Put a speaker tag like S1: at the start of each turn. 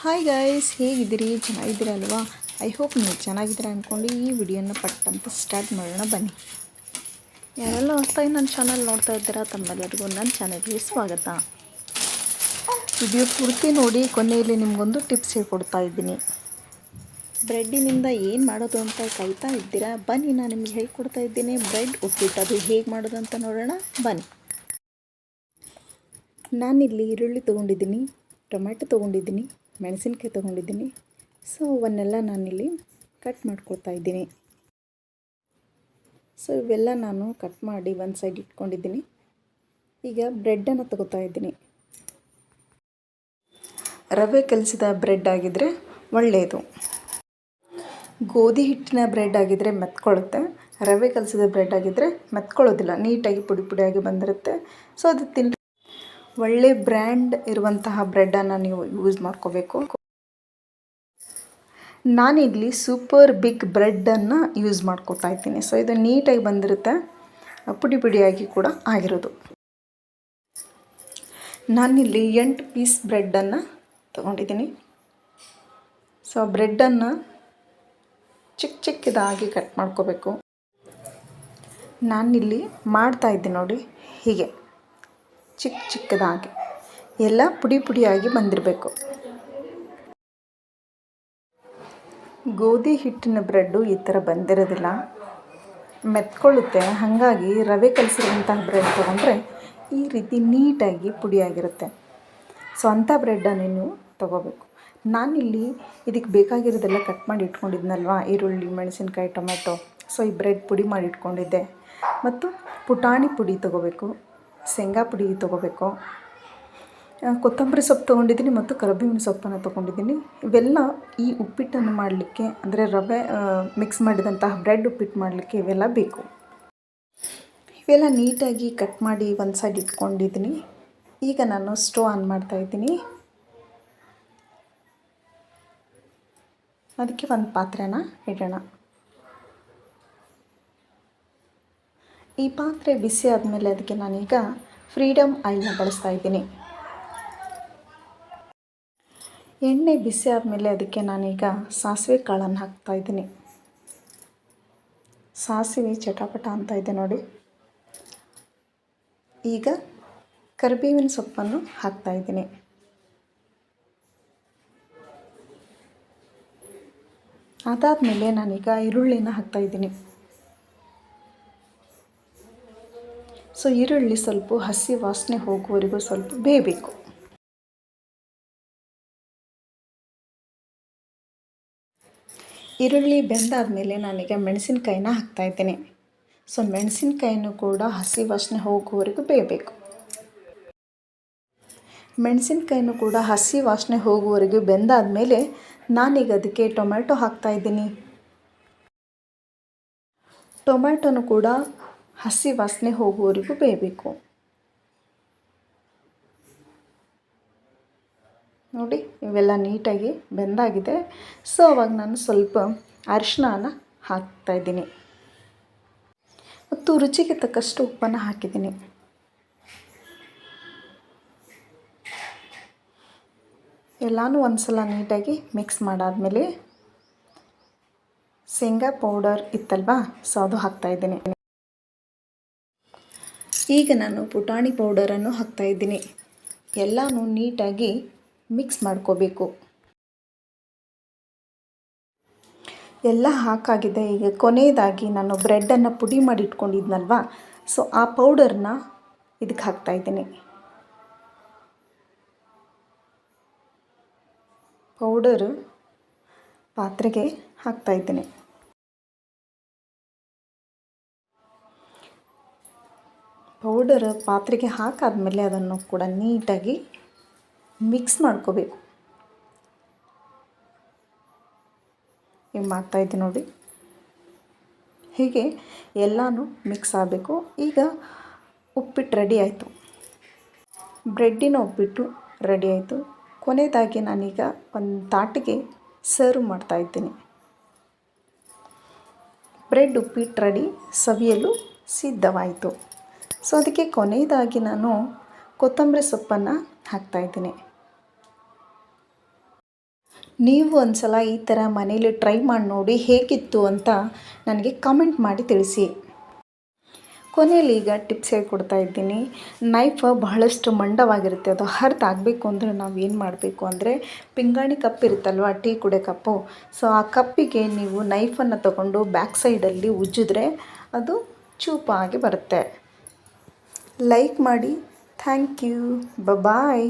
S1: Hi guys ಹೇಗಿದ್ದೀರಿ? ಚೆನ್ನಾಗಿದ್ದೀರಲ್ವಾ? I hope ನೀವು ಚೆನ್ನಾಗಿದ್ದೀರಾ ಅಂದ್ಕೊಂಡು ಈ ವಿಡಿಯೋನ ಪಟ್ ಅಂತ ಸ್ಟಾರ್ಟ್ ಮಾಡೋಣ ಬನ್ನಿ. ಯಾರೆಲ್ಲ ಹೊಸ್ತಾಗಿ ನನ್ನ ಚಾನಲ್ ನೋಡ್ತಾ ಇದ್ದೀರಾ, ತಮ್ಮೆಲ್ಲರಿಗೂ ನನ್ನ ಚಾನಲ್ಗೆ ಸ್ವಾಗತ. ವಿಡಿಯೋ ಪೂರ್ತಿ ನೋಡಿ, ಕೊನೆಯಲ್ಲಿ ನಿಮಗೊಂದು ಟಿಪ್ಸ್ ಹೇಳ್ಕೊಡ್ತಾ ಇದ್ದೀನಿ. ಬ್ರೆಡ್ಡಿನಿಂದ ಏನು ಮಾಡೋದು ಅಂತ ಕಾಯ್ತಾ ಇದ್ದೀರಾ? ಬನ್ನಿ, ನಾನು ನಿಮಗೆ ಹೇಳ್ಕೊಡ್ತಾ ಇದ್ದೀನಿ. ಬ್ರೆಡ್ ಉಪ್ಪಿಟ್ಟು ಅದು ಹೇಗೆ ಮಾಡೋದು ಅಂತ ನೋಡೋಣ. ಬನ್ನಿ. ನಾನಿಲ್ಲಿ ಈರುಳ್ಳಿ ತೊಗೊಂಡಿದ್ದೀನಿ, ಟೊಮ್ಯಾಟೊ ತೊಗೊಂಡಿದ್ದೀನಿ ಮೆಣಸಿನ್ಕಾಯಿ ತೊಗೊಂಡಿದ್ದೀನಿ. ಸೊ ಅವನ್ನೆಲ್ಲ ನಾನಿಲ್ಲಿ ಕಟ್ ಮಾಡ್ಕೊಳ್ತಾ ಇದ್ದೀನಿ. ಸೊ ಇವೆಲ್ಲ ನಾನು ಕಟ್ ಮಾಡಿ ಒಂದು ಸೈಡ್ ಇಟ್ಕೊಂಡಿದ್ದೀನಿ. ಈಗ ಬ್ರೆಡ್ಡನ್ನು ತಗೋತಾ ಇದ್ದೀನಿ. ರವೆ ಕಲಿಸಿದ ಬ್ರೆಡ್ ಆಗಿದ್ದರೆ ಒಳ್ಳೆಯದು ಗೋಧಿ ಹಿಟ್ಟಿನ ಬ್ರೆಡ್ ಆಗಿದ್ದರೆ ಮೆತ್ಕೊಳ್ಳುತ್ತೆ ರವೆ ಕಲಿಸಿದ ಬ್ರೆಡ್ ಆಗಿದ್ದರೆ ಮೆತ್ಕೊಳ್ಳೋದಿಲ್ಲ. ನೀಟಾಗಿ ಪುಡಿ ಪುಡಿಯಾಗಿ ಬಂದಿರುತ್ತೆ. ಸೊ ಅದು ತಿನ್ ಒಳ್ಳೆ ಬ್ರ್ಯಾಂಡ್ ಇರುವಂತಹ ಬ್ರೆಡ್ಡನ್ನು ನೀವು ಯೂಸ್ ಮಾಡ್ಕೋಬೇಕು. ನಾನಿಲ್ಲಿ ಸೂಪರ್ ಬಿಗ್ ಬ್ರೆಡ್ಡನ್ನು ಯೂಸ್ ಮಾಡ್ಕೋತಾ ಇದ್ದೀನಿ. ಸೊ ಇದು ನೀಟಾಗಿ ಬಂದಿರುತ್ತೆ. ಪುಡಿ ಪುಡಿಯಾಗಿ ಕೂಡ ಆಗಿರೋದು. ನಾನಿಲ್ಲಿ ಎಂಟು ಪೀಸ್ ಬ್ರೆಡ್ಡನ್ನು ತೊಗೊಂಡಿದ್ದೀನಿ. ಸೊ ಬ್ರೆಡ್ಡನ್ನು ಚಿಕ್ಕ ಚಿಕ್ಕದಾಗಿ ಕಟ್ ಮಾಡ್ಕೋಬೇಕು. ನಾನಿಲ್ಲಿ ಮಾಡ್ತಾ ಇದ್ದೀನಿ ನೋಡಿ. ಹೀಗೆ. ಚಿಕ್ಕ ಚಿಕ್ಕದಾಗಿ. ಎಲ್ಲ ಪುಡಿ ಪುಡಿಯಾಗಿ ಬಂದಿರಬೇಕು. ಗೋಧಿ ಹಿಟ್ಟಿನ ಬ್ರೆಡ್ಡು ಈ ಥರ ಬಂದಿರೋದಿಲ್ಲ. ಮೆತ್ಕೊಳ್ಳುತ್ತೆ. ಹಾಗಾಗಿ ರವೆ ಕಲಿಸಿರುವಂತಹ ಬ್ರೆಡ್ ತೊಗೊಂಡ್ರೆ ಈ ರೀತಿ ನೀಟಾಗಿ ಪುಡಿಯಾಗಿರುತ್ತೆ. ಸೊ ಅಂಥ ಬ್ರೆಡ್ಡನ್ನು ನೀವು ತೊಗೋಬೇಕು. ನಾನಿಲ್ಲಿ ಇದಕ್ಕೆ ಬೇಕಾಗಿರೋದೆಲ್ಲ ಕಟ್ ಮಾಡಿ ಇಟ್ಕೊಂಡಿದ್ನಲ್ವ? ಈರುಳ್ಳಿ, ಮೆಣಸಿನ್ಕಾಯಿ ಟೊಮೆಟೊ ಸೊ, ಈ ಬ್ರೆಡ್ ಪುಡಿ ಮಾಡಿ ಇಟ್ಕೊಂಡಿದ್ದೆ. ಮತ್ತು ಪುಟಾಣಿ ಪುಡಿ ತೊಗೋಬೇಕು. ಶೇಂಗಾ ಪುಡಿ ತೊಗೋಬೇಕು. ಕೊತ್ತಂಬರಿ ಸೊಪ್ಪು ತೊಗೊಂಡಿದ್ದೀನಿ ಮತ್ತು ಕರಿಬೇವಿನ ಸೊಪ್ಪನ್ನು ತೊಗೊಂಡಿದ್ದೀನಿ. ಇವೆಲ್ಲ ಈ ಉಪ್ಪಿಟ್ಟನ್ನು ಮಾಡಲಿಕ್ಕೆ, ಅಂದರೆ ರವೆ ಮಿಕ್ಸ್ ಮಾಡಿದಂತಹ ಬ್ರೆಡ್ ಉಪ್ಪಿಟ್ಟು ಮಾಡಲಿಕ್ಕೆ ಇವೆಲ್ಲ ಬೇಕು. ಇವೆಲ್ಲ ನೀಟಾಗಿ ಕಟ್ ಮಾಡಿ ಒಂದು ಸೈಡ್ ಇಟ್ಕೊಂಡಿದ್ದೀನಿ. ಈಗ ನಾನು ಸ್ಟವ್ ಆನ್ ಮಾಡ್ತಾಯಿದ್ದೀನಿ ಅದಕ್ಕೆ ಒಂದು ಪಾತ್ರೆನ ಇಡೋಣ. ಈ ಪಾತ್ರೆ ಬಿಸಿ ಆದಮೇಲೆ ಅದಕ್ಕೆ ನಾನೀಗ ಫ್ರೀಡಮ್ ಆಯಿಲ್ನ ಬಳಸ್ತಾ ಇದ್ದೀನಿ. ಎಣ್ಣೆ ಬಿಸಿ ಆದಮೇಲೆ ಅದಕ್ಕೆ ನಾನೀಗ ಸಾಸಿವೆ ಕಾಳನ್ನು ಹಾಕ್ತಾ ಇದ್ದೀನಿ. ಸಾಸಿವೆ ಚಟಾಪಟ ಅಂತ ಇದೆ ನೋಡಿ. ಈಗ ಕರಿಬೇವಿನ ಸೊಪ್ಪನ್ನು ಹಾಕ್ತಾ ಇದ್ದೀನಿ. ಅದಾದಮೇಲೆ ನಾನೀಗ ಈರುಳ್ಳಿನ ಹಾಕ್ತಾಯಿದ್ದೀನಿ ಸೊ ಈರುಳ್ಳಿ ಸ್ವಲ್ಪ ಹಸಿ ವಾಸನೆ ಹೋಗುವವರೆಗೂ ಸ್ವಲ್ಪ ಬೇಯಬೇಕು. ಈರುಳ್ಳಿ ಬೆಂದಾದಮೇಲೆ ನಾನೀಗ ಮೆಣಸಿನ್ಕಾಯಿನ ಹಾಕ್ತಾಯಿದ್ದೀನಿ ಸೊ ಮೆಣಸಿನ್ಕಾಯಿನೂ ಕೂಡ ಹಸಿ ವಾಸನೆ ಹೋಗುವವರೆಗೂ ಬೇಯಬೇಕು. ಮೆಣಸಿನಕಾಯಿನೂ ಕೂಡ ಹಸಿ ವಾಸನೆ ಹೋಗುವವರೆಗೂ ಬೆಂದಾದಮೇಲೆ ನಾನೀಗ ಅದಕ್ಕೆ ಟೊಮ್ಯಾಟೊ ಹಾಕ್ತಾಯಿದ್ದೀನಿ ಟೊಮ್ಯಾಟೊನು ಕೂಡ ಹಸಿ ವಾಸನೆ ಹೋಗುವವರೆಗೂ ಬೇಯಬೇಕು. ನೋಡಿ, ಇವೆಲ್ಲ ನೀಟಾಗಿ ಬೆಂದಾಗಿದೆ. ಸೊ ಅವಾಗ ನಾನು ಸ್ವಲ್ಪ ಅರಿಶಿನ ಹಾಕ್ತಾಯಿದ್ದೀನಿ ಮತ್ತು ರುಚಿಗೆ ತಕ್ಕಷ್ಟು ಉಪ್ಪನ್ನು ಹಾಕಿದ್ದೀನಿ. ಎಲ್ಲನೂ ಒಂದು ಸಲ ನೀಟಾಗಿ ಮಿಕ್ಸ್ ಮಾಡಾದಮೇಲೆ ಶೇಂಗಾ ಪೌಡರ್ ಇತ್ತಲ್ವಾ? ಸೊ ಅದು ಹಾಕ್ತಾಯಿದ್ದೀನಿ ಈಗ ನಾನು ಪುಟಾಣಿ ಪೌಡರನ್ನು ಹಾಕ್ತಾಯಿದ್ದೀನಿ ಎಲ್ಲನೂ ನೀಟಾಗಿ ಮಿಕ್ಸ್ ಮಾಡ್ಕೋಬೇಕು. ಎಲ್ಲ ಹಾಕಾಗಿದೆ. ಈಗ ಕೊನೆಯದಾಗಿ ನಾನು ಬ್ರೆಡ್ಡನ್ನು ಪುಡಿ ಮಾಡಿ ಇಟ್ಕೊಂಡಿದ್ನಲ್ವ? ಸೊ ಆ ಪೌಡರ್ನ ಇದಕ್ಕೆ ಹಾಕ್ತಾಯಿದ್ದೀನಿ ಪೌಡರ್ ಪಾತ್ರೆಗೆ ಹಾಕ್ತಾಯಿದ್ದೀನಿ ಪೌಡರ್ ಪಾತ್ರೆಗೆ ಹಾಕಾದಮೇಲೆ ಅದನ್ನು ಕೂಡ ನೀಟಾಗಿ ಮಿಕ್ಸ್ ಮಾಡ್ಕೋಬೇಕು. ಈಗ ಮಾಡ್ತಾಯಿದ್ದೆ ನೋಡಿ. ಹೀಗೆ ಎಲ್ಲನೂ ಮಿಕ್ಸ್ ಆಗಬೇಕು. ಈಗ ಉಪ್ಪಿಟ್ಟು ರೆಡಿ ಆಯಿತು. ಬ್ರೆಡ್ಡಿನ ಉಪ್ಪಿಟ್ಟು ರೆಡಿ ಆಯಿತು. ಕೊನೆಯದಾಗಿ ನಾನೀಗ ಒಂದು ತಾಟಿಗೆ ಸರ್ವ್ ಮಾಡ್ತಾಯಿದ್ದೀನಿ ಬ್ರೆಡ್ ಉಪ್ಪಿಟ್ಟು ರೆಡಿ ಸವಿಯಲು ಸಿದ್ಧವಾಯಿತು. ಸೊ ಅದಕ್ಕೆ ಕೊನೆಯದಾಗಿ ನಾನು ಕೊತ್ತಂಬರಿ ಸೊಪ್ಪನ್ನು ಹಾಕ್ತಾಯಿದ್ದೀನಿ ನೀವು ಒಂದು ಸಲ ಈ ಥರ ಮನೇಲಿ ಟ್ರೈ ಮಾಡಿ ನೋಡಿ ಹೇಗಿತ್ತು ಅಂತ ನನಗೆ ಕಮೆಂಟ್ ಮಾಡಿ ತಿಳಿಸಿ. ಕೊನೆಯಲ್ಲಿ ಈಗ ಟಿಪ್ಸ್ ಹೇಳ್ಕೊಡ್ತಾ ಇದ್ದೀನಿ. ನೈಫ್ ಬಹಳಷ್ಟು ಮಂಡವಾಗಿರುತ್ತೆ. ಅದು ಹರಿದಾಗಬೇಕು ಅಂದರೆ ನಾವು ಏನು ಮಾಡಬೇಕು ಅಂದರೆ ಪಿಂಗಾಣಿ ಕಪ್ ಇರುತ್ತಲ್ವ, ಟೀ ಕುಡೆ ಕಪ್ಪು. ಸೊ ಆ ಕಪ್ಪಿಗೆ ನೀವು ನೈಫನ್ನು ತಗೊಂಡು ಬ್ಯಾಕ್ ಸೈಡಲ್ಲಿ ಉಜ್ಜಿದ್ರೆ ಅದು ಚೂಪಾಗಿ ಬರುತ್ತೆ. ಲೈಕ್ ಮಾಡಿ ಥ್ಯಾಂಕ್ ಯು ಬಾಯ್